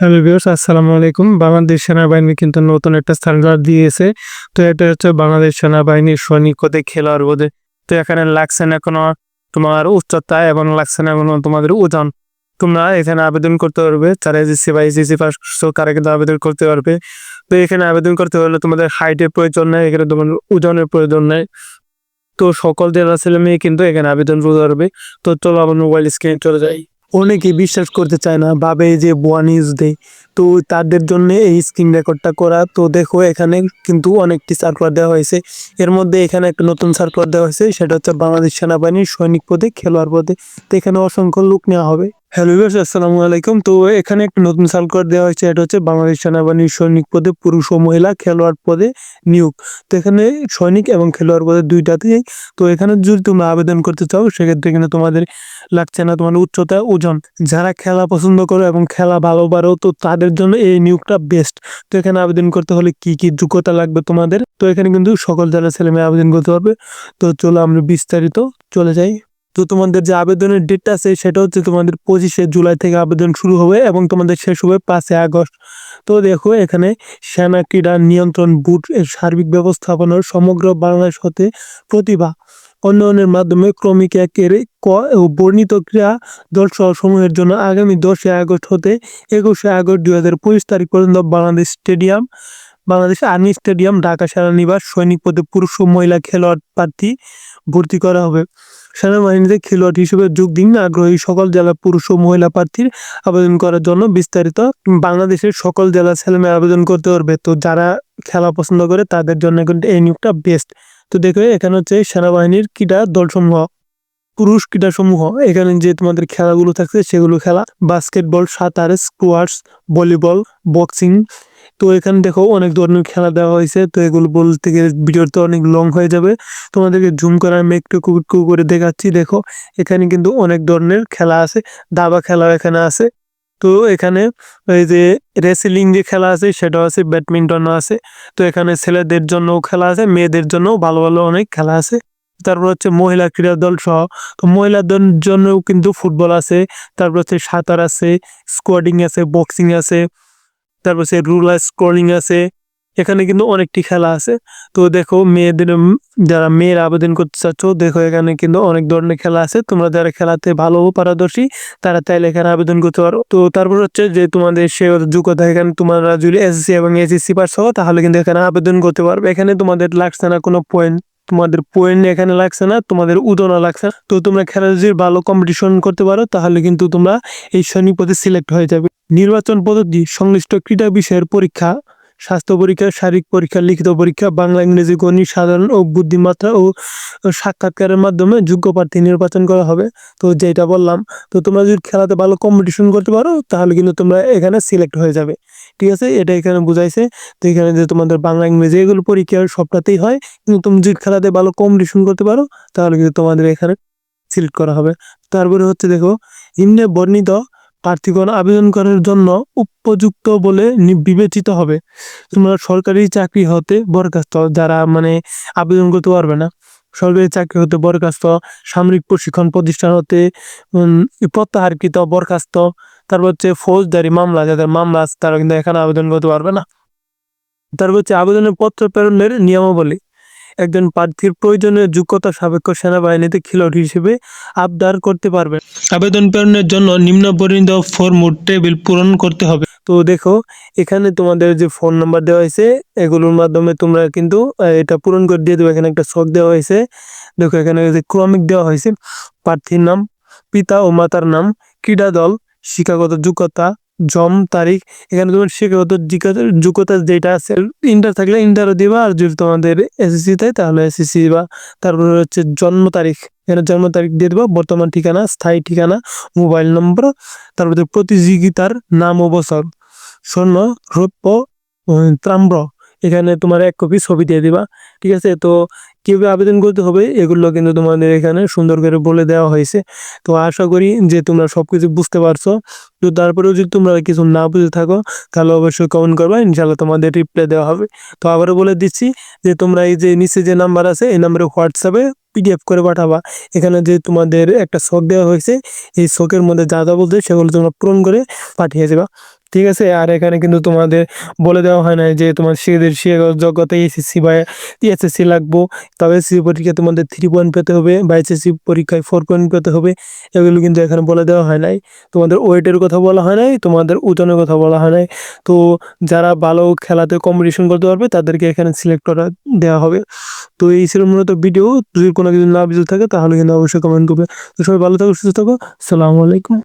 Hello viewers, আসসালামু আলাইকুম। বাংলাদেশ সেনাবাহিনী কিন্তু নতুন একটা সার্কুলার দিয়েছে। তো এটা হচ্ছে বাংলাদেশ সেনাবাহিনীর সৈনিক পদে, খেলোয়াড় পদে। তো এখানে লাগছে না কোনো তোমার উচ্চতা এবং লাগছে না কোনো তোমাদের ওজন। তোমরা এখানে আবেদন করতে পারবে, যারা এসএসসি বা এসএসসি পাস করছ, তারা কিন্তু আবেদন করতে পারবে। তো এখানে আবেদন করতে হলে তোমাদের হাইটের প্রয়োজন নেই, এখানে তোমার ওজনের প্রয়োজন নেই। তো সকল জেলা ছেলে মেয়ে কিন্তু এখানে আবেদন করতে পারবে। তো চলো আমার মোবাইল স্ক্রিনে চলে যাই। অনেকে বিশ্বাস করতে চায় না, ভাবে যে ভুয়া নিউজ দেয় তো তাদের জন্য এই স্ক্রিন রেকর্ডটা করা, তো দেখো এখানে কিন্তু অনেকটি সার্কুলার দেওয়া হয়েছে। এর মধ্যে এখানে একটা নতুন সার্কুলার দেওয়া হয়েছে, সেটা হচ্ছে বাংলাদেশ সেনাবাহিনীর সৈনিক পদে, খেলোয়াড় পদে। তো এখানে অসংখ্য লোক নেওয়া হবে। হ্যালো ভিউয়ার্স আসসালামু আলাইকুম। তো এখানে একটা নতুন সার্কুলার দেওয়া হয়েছে। এটা হচ্ছে বাংলাদেশ সেনাবাহিনীর সৈনিক পদে পুরুষ ও মহিলা খেলোয়াড় পদে নিয়োগ। তো এখানে সৈনিক এবং খেলোয়াড় পদে দুইটাতেই তো এখানে যদি তোমরা আবেদন করতে চাও, সেক্ষেত্রে কিন্তু তোমাদের লাগছে না তোমার উচ্চতা, ওজন। যারা খেলা পছন্দ করো এবং খেলা ভালো পারো, তো তাদের জন্য এই নিয়োগটা বেস্ট তো এখানে আবেদন করতে হলে কি কি যোগ্যতা লাগবে তোমাদের? তো এখানে কিন্তু সকল যারা ছেলেমেয়ে আবেদন করতে পারবে। তো চলো আমরা বিস্তারিত চলে যাই। তো তোমাদের যে আবেদনের ডেটটা আছে সেটা হচ্ছে তোমাদের পঁচিশে জুলাই থেকে আবেদন শুরু হবে এবং তোমাদের শেষ হবে পাঁচে আগস্ট। তো দেখো এখানে সেনা ক্রীড়া নিয়ন্ত্রণ বুট এর সার্বিক ব্যবস্থাপনার সমগ্র বাংলাদেশ হতে প্রতিভা উন্নয়নের মাধ্যমে ক্রমিক একের ক বর্ণিত ক্রীড়া দল সহ সমূহের জন্য আগামী দশই আগস্ট হতে একুশে আগস্ট দুই হাজার পঁচিশ তারিখ পর্যন্ত Bangladesh stadium, Bangladesh army stadium, Dhaka সেনানিবাস, সৈনিক পদে পুরুষ ও মহিলা খেলোয়াড় প্রার্থী ভর্তি করা হবে। সেনাবাহিনীতে খেলোয়াড় হিসেবে যোগ দিন আগ্রহী সকল জেলা পুরুষ ও মহিলা প্রার্থীর আবেদন করার জন্য বিস্তারিত বাংলাদেশের সকল জেলা ছেলেমেয়ে আবেদন করতে পারবে। তো যারা খেলা পছন্দ করে তাদের জন্য কিন্তু এই নিয়োগটা বেস্ট তো দেখো, এখানে হচ্ছে সেনাবাহিনীর ক্রীড়া দলসমূহ, পুরুষ ক্রীড়া সমূহ এখানে যে তোমাদের খেলাগুলো থাকছে সেগুলো খেলা বাস্কেটবল সাঁতার স্কোয়াশ ভলিবল বক্সিং তো এখানে দেখো অনেক ধরনের খেলা দেওয়া হয়েছে। তো এগুলো বলতে গেলে ভিডিওতে অনেক লং হয়ে যাবে। তোমাদেরকে জুম করে আমি একটু একটু করে দেখাচ্ছি। দেখো, এখানে কিন্তু অনেক ধরনের খেলা আছে। দাবা খেলাও এখানে আছে। তো এখানে এই যে রেসলিং যে খেলা আছে, সেটাও আছে ব্যাডমিন্টনও আছে। তো এখানে ছেলেদের জন্যও খেলা আছে, মেয়েদের জন্যও ভালো ভালো অনেক খেলা আছে। তারপর হচ্ছে মহিলা ক্রীড়া দল সহ। তো মহিলাদের জন্যও কিন্তু ফুটবল আছে। তারপর হচ্ছে সাঁতার আছে স্কোয়াডিং আছে বক্সিং আছে। তারপর সে রুলার স্ক্রলিং আছে, এখানে কিন্তু অনেকটি খেলা আছে। তো দেখো মেয়েদের, যারা মেয়েরা আবেদন করতে চাচ্ছ, দেখো এখানে কিন্তু অনেক ধরনের খেলা আছে। তোমরা যারা খেলাতে ভালো পারদর্শী, তারা চাইলে এখানে আবেদন করতে পারো। তো তারপর হচ্ছে যে তোমাদের সে যোগ্যতা, এখানে তোমরা যদি এসএসসি এবং এসএসসি পাস হও, তাহলে কিন্তু এখানে আবেদন করতে পারবে। এখানে তোমাদের লাগছে না কোনো পয়েন্ট তোমাদের পয়েন্ট এখানে লাগছে না, তোমাদের উদনা লাগছে না। তো তোমরা খেলা যদি ভালো কম্পিটিশন করতে পারো, তাহলে কিন্তু তোমরা এই পদে সিলেক্ট হয়ে যাবে। নির্বাচন পদ্ধতি সংশ্লিষ্ট ক্রীড়া বিষয়ের পরীক্ষা, স্বাস্থ্য পরীক্ষা, শারীরিক পরীক্ষা, লিখিত পরীক্ষা, বাংলা, ইংরেজি, গণিত, সাধারণ ও বুদ্ধিমাত্রা ও সাক্ষাৎকারের মাধ্যমে যোগ্য প্রার্থী নির্বাচন করা হবে। তো যেটা বললাম, তো তোমরা যদি খেলাতে ভালো কম্পিটিশন করতে পারো, তাহলে কিন্তু তোমরা এখানে সিলেক্ট হয়ে যাবে। ঠিক আছে? এটা এখানে বুঝাইছে তো এখানে যে তোমাদের বাংলা, ইংরেজি এগুলো পরীক্ষা সবটাতেই হয়। কিন্তু তুমি যদি খেলাতে ভালো কম্পিটিশন করতে পারো, তাহলে কিন্তু তোমাদের এখানে সিলেক্ট করা হবে। তারপরে হচ্ছে দেখো নিম্নে বর্ণিত প্রার্থীগণ আবেদন করার জন্য উপযুক্ত বলে বিবেচিত হবে। তোমরা সরকারি চাকরি হতে বরখাস্ত, যারা মানে আবেদন করতে পারবে না। সরকারি চাকরি হতে বরখাস্ত, সামরিক প্রশিক্ষণ প্রতিষ্ঠান হতে প্রত্যাহারকৃত বরখাস্ত, তারপর হচ্ছে ফৌজদারি মামলা, যাদের মামলা আছে তারা কিন্তু এখানে আবেদন করতে পারবে না। তারপর হচ্ছে আবেদনের পত্র প্রেরণের নিয়মাবলী। একজন প্রার্থীর প্রয়োজনীয় যোগ্যতা সাপেক্ষ সেনাবাহিনীতে খেলোয়াড় হিসেবে আবদার করতে পারবে। আবেদন প্রেরণের জন্য নিম্ন বর্ণিত ফর্ম টেবিল পূরণ করতে হবে। তো দেখো, এখানে তোমাদের যে ফোন নাম্বার দেওয়া হয়েছে, এগুলোর মাধ্যমে তোমরা কিন্তু এটা পূরণ করে দিয়ে দেবো। এখানে একটা শখ দেওয়া হয়েছে। দেখো, এখানে যে ক্রমিক দেওয়া হয়েছে, প্রার্থীর নাম, পিতা ও মাতার নাম, ক্রীড়া দল, শিক্ষাগত যোগ্যতা জম তারিখ, এখানে তোমার শিক্ষাগত যোগ্যতা যেটা আছে ইন্টার থাকলে ইন্টারও দিবা, আর যদি তোমাদের এসএসসি তাই তাহলে এসএসসি দিবা। তারপরে হচ্ছে জন্ম তারিখ। এখানে জন্ম তারিখ দিয়ে দেবো, বর্তমান ঠিকানা, স্থায়ী ঠিকানা, মোবাইল নম্বর, তারপরে প্রতিযোগিতার নাম ও বছর। স্বর্ণ, রৌপ্য তাম্র এখানে তোমার এক কপি ছবি দিয়ে দিবা, ঠিক আছে? তো কীভাবে আবেদন করতে হবে এগুলো কিন্তু তোমাদের এখানে সুন্দর করে বলে দেওয়া হয়েছে। তো আশা করি যে তোমরা সবকিছু বুঝতে পারছ। তো তারপরেও যদি তোমরা কিছু না বুঝে থাকো, তাহলে অবশ্যই কমেন্ট করবা ইনশাল্লাহ তোমাদের রিপ্লাই দেওয়া হবে। তো আবারও বলে দিচ্ছি যে তোমরা এই যে নিচে যে নাম্বার আছে, এই নাম্বারে হোয়াটসঅ্যাপে পিডিএফ করে পাঠাবা। এখানে যে তোমাদের একটা শখ দেওয়া হয়েছে, এই শখের মধ্যে যা যা বলছে সেগুলো তোমরা পূরণ করে পাঠিয়ে দেবা। ঠিক আছে? আর এখানে কিন্তু তোমাদের বলে দেওয়া হয় না যে তোমার শিক্ষাদের শিক্ষাগত যোগ্যতা এসএসসি বা এসএসসি লাগবো। তবে এসএসসি পরীক্ষায় তোমাদের থ্রি পয়েন্ট পেতে হবে বা এসএসসি পরীক্ষায় ফোর পয়েন্ট পেতে হবে। এগুলো কিন্তু এখানে বলে দেওয়া হয় নাই। তোমাদের ওয়েটের কথা বলা হয় নাই, তোমাদের ওজনের কথা বলা হয় নাই। তো যারা ভালো খেলাতে কম্পিটিশন করতে পারবে, তাদেরকে এখানে সিলেক্ট করা দেওয়া হবে। তো এই ছিল মূলত ভিডিও যদি কোনো কিছু না বুঝে থাকে, তাহলে কিন্তু অবশ্যই কমেন্ট করবে। তো সবাই ভালো থাকো, সুস্থ থাকো। সালামু আলাইকুম।